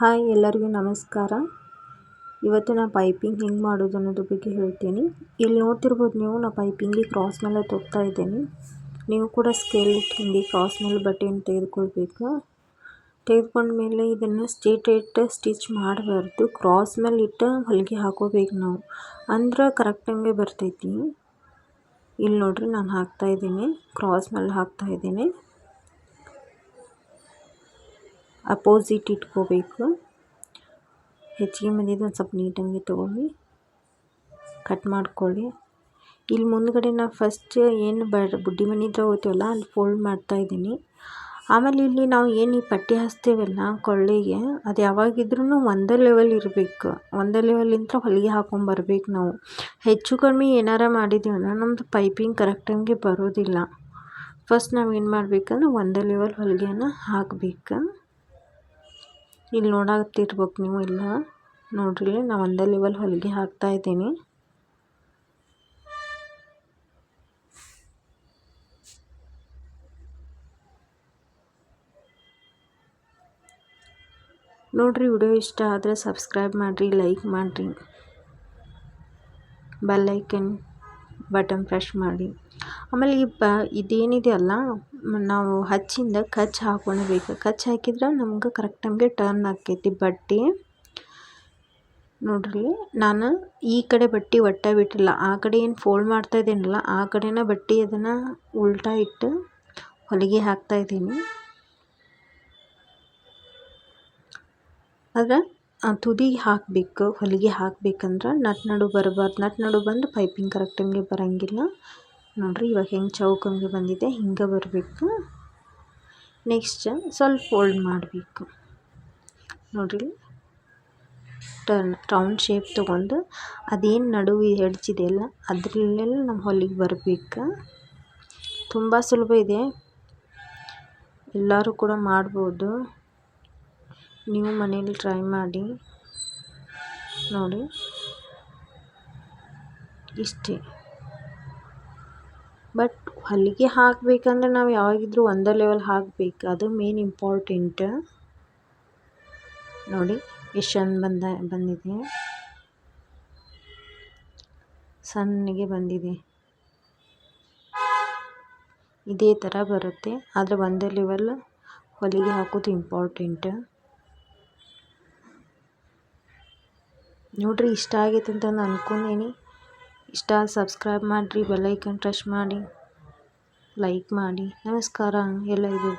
Hi ಎಲ್ಲರಿಗೂ ನಮಸ್ಕಾರ. ಇವತ್ತು ನಾ ಪೈಪಿಂಗ್ ಹೆಂಗೆ ಮಾಡೋದು ಅನ್ನೋದ್ರ ಬಗ್ಗೆ ಹೇಳ್ತೀನಿ. ಇಲ್ಲಿ ನೋಡ್ತಿರ್ಬೋದು ನೀವು, ನಾ ಪೈಪಿಂಗಿ ಕ್ರಾಸ್ ಮೇಲೆ ತೊಗ್ತಾ ಇದ್ದೀನಿ. ನೀವು ಕೂಡ ಸ್ಕೇಲ್ ಇಟ್ಕೊಂಡು ಕ್ರಾಸ್ ಮೇಲೆ ಬಟ್ಟೆಯನ್ನು ತೆಗೆದುಕೊಳ್ಬೇಕು. ತೆಗೆದುಕೊಂಡ ಮೇಲೆ ಇದನ್ನು ಸ್ಟ್ರೇಟ್ ಸ್ಟಿಚ್ ಮಾಡಬಾರ್ದು. ಕ್ರಾಸ್ ಮೇಲೆ ಇಟ್ಟು ಹೊಲಿಗೆ ಹಾಕೋಬೇಕು ನಾವು. ಅಂದ್ರೆ ಕರೆಕ್ಟಂಗೆ ಬರ್ತೈತಿ. ಇಲ್ಲಿ ನೋಡಿರಿ ನಾನು ಹಾಕ್ತಾ ಇದ್ದೀನಿ. ಕ್ರಾಸ್ ಮೇಲೆ ಹಾಕ್ತಾ ಇದ್ದೀನಿ. ಅಪೋಸಿಟ್ ಇಟ್ಕೋಬೇಕು. ಹೆಚ್ಚಿಗೆ ಬಂದಿದ್ದು ಒಂದು ಸ್ವಲ್ಪ ನೀಟಂಗೆ ತೊಗೊಳ್ಳಿ. ಕಟ್ ಮಾಡ್ಕೊಳ್ಳಿ. ಇಲ್ಲಿ ಮುಂದ್ಗಡೆ ನಾ ಫಸ್ಟ್ ಏನು ಬಡ ಬುಡ್ಡಿ ಮನೆ ಇದ್ರೆ ಹೋಗ್ತೀವಲ್ಲ, ಅಲ್ಲಿ ಫೋಲ್ಡ್ ಮಾಡ್ತಾಯಿದ್ದೀನಿ ಆಮೇಲೆ ಇಲ್ಲಿ ನಾವು ಏನು ಈ ಪಟ್ಟಿ ಹಾಸ್ತೀವಲ್ಲ ಕೊಳ್ಳಿಗೆ, ಅದು ಯಾವಾಗಿದ್ರೂ ಒಂದೇ ಲೆವೆಲ್ ಇರಬೇಕು. ಒಂದೇ ಲೆವೆಲಿಂದ ಹೊಲಿಗೆ ಹಾಕೊಂಬರ್ಬೇಕು ನಾವು. ಹೆಚ್ಚು ಕಡಿಮೆ ಏನಾರ ಮಾಡಿದ್ದೀವಲ್ಲ ನಮ್ಮದು ಪೈಪಿಂಗ್ ಕರೆಕ್ಟಂಗೆ ಬರೋದಿಲ್ಲ. ಫಸ್ಟ್ ನಾವು ಏನು ಮಾಡ್ಬೇಕಂದ್ರೆ ಒಂದೇ ಲೆವೆಲ್ ಹೊಲಿಗೆನ ಹಾಕ್ಬೇಕು. ಇಲ್ಲಿ ನೋಡಾಕತ್ತಿರ್ಬೇಕು ನೀವು ಇಲ್ಲ ನೋಡ್ರಿ ನಾ ಒಂದೇ ಲೆವೆಲ್ ಹೊಲಿಗೆ ಹಾಕ್ತಾ ಇದ್ದೀನಿ. ನೋಡ್ರಿ ವಿಡಿಯೋ ಇಷ್ಟ ಆದರೆ ಸಬ್ಸ್ಕ್ರೈಬ್ ಮಾಡಿರಿ ಲೈಕ್ ಮಾಡಿರಿ. ಬೆಲ್ಲೈಕನ್ ಬಟನ್ ಪ್ರೆಶ್ ಮಾಡಿ. ಆಮೇಲೆ ಈ ಬ ಇದೇನಿದೆಯಲ್ಲ ನಾವು ಹಚ್ಚಿಂದ ಕಚ್ ಹಾಕೊಳ್ಬೇಕು. ಕಚ್ ಹಾಕಿದ್ರೆ ನಮ್ಗೆ ಕರೆಕ್ಟ್ ಟೈಮ್ಗೆ ಟರ್ನ್ ಆಕೈತಿ ಬಟ್ಟೆ. ನೋಡ್ರಿ, ನಾನು ಈ ಕಡೆ ಬಟ್ಟೆ ಒಟ್ಟ ಬಿಟ್ಟಿಲ್ಲ. ಆ ಕಡೆ ಏನು ಫೋಲ್ಡ್ ಮಾಡ್ತಾ ಇದ್ದೀನಲ್ಲ, ಆ ಕಡೆನ ಬಟ್ಟೆ ಅದನ್ನು ಉಲ್ಟಾ ಇಟ್ಟು ಹೊಲಿಗೆ ಹಾಕ್ತಾ ಇದ್ದೀನಿ. ಆದ್ರೆ ತುದಿಗೆ ಹಾಕಬೇಕು, ಹೊಲಿಗೆ ಹಾಕ್ಬೇಕಂದ್ರೆ ನಟ್ ನಡು ಬರಬಾರ್ದು. ನಟ್ ನಡು ಬಂದು ಪೈಪಿಂಗ್ ಕರೆಕ್ಟ್ ಬರೋಂಗಿಲ್ಲ. ನೋಡಿರಿ, ಇವಾಗ ಹೆಂಗೆ ಚೌಕಂಗೆ ಬಂದಿದೆ, ಹಿಂಗೆ ಬರಬೇಕು. ನೆಕ್ಸ್ಟ್ ಸ್ವಲ್ಪ ಫೋಲ್ಡ್ ಮಾಡಬೇಕು. ನೋಡಿರಿ ಟರ್ನ್ ರೌಂಡ್ ಶೇಪ್ ತೊಗೊಂಡು ಅದೇನು ನಡುವೆ ಹೆಡ್ಜಿದೆಯಲ್ಲ ಅದರಲ್ಲೆಲ್ಲ ನಮ್ಮ ಹೊಲಿಗೆ ಬರಬೇಕು. ತುಂಬ ಸುಲಭ ಇದೆ. ಎಲ್ಲರೂ ಕೂಡ ಮಾಡ್ಬೋದು. ನೀವು ಮನೇಲಿ ಟ್ರೈ ಮಾಡಿ ನೋಡಿ. ಇಷ್ಟೇ. ಬಟ್ ಹೊಲಿಗೆ ಹಾಕಬೇಕಂದ್ರೆ ನಾವು ಯಾವಾಗಿದ್ರೂ ಒಂದೇ ಲೆವೆಲ್ ಹಾಕಬೇಕು. ಅದು ಮೇನ್ ಇಂಪಾರ್ಟೆಂಟ್ ನೋಡಿ ಎಷ್ಟು ಚಂದ ಬಂದ, ಬಂದಿದೆ. ಸಣ್ಣಗೆ ಬಂದಿದೆ. ಇದೇ ಥರ ಬರುತ್ತೆ. ಆದರೆ ಒಂದೇ ಲೆವೆಲ್ ಹೊಲಿಗೆ ಹಾಕೋದು ಇಂಪಾರ್ಟೆಂಟ್ ನೋಡ್ರಿ, ಇಷ್ಟ ಆಗೈತೆ ಅಂತ ನಾನು ಅನ್ಕೊಂಡೀನಿ. ಇಷ್ಟ ಸಬ್ಸ್ಕ್ರೈಬ್ ಮಾಡಿರಿ ಬೆಲ್ಲೈಕನ್ ಟಚ್ ಮಾಡಿ ಲೈಕ್ ಮಾಡಿ. ನಮಸ್ಕಾರ ಎಲ್ಲರಿಗೂ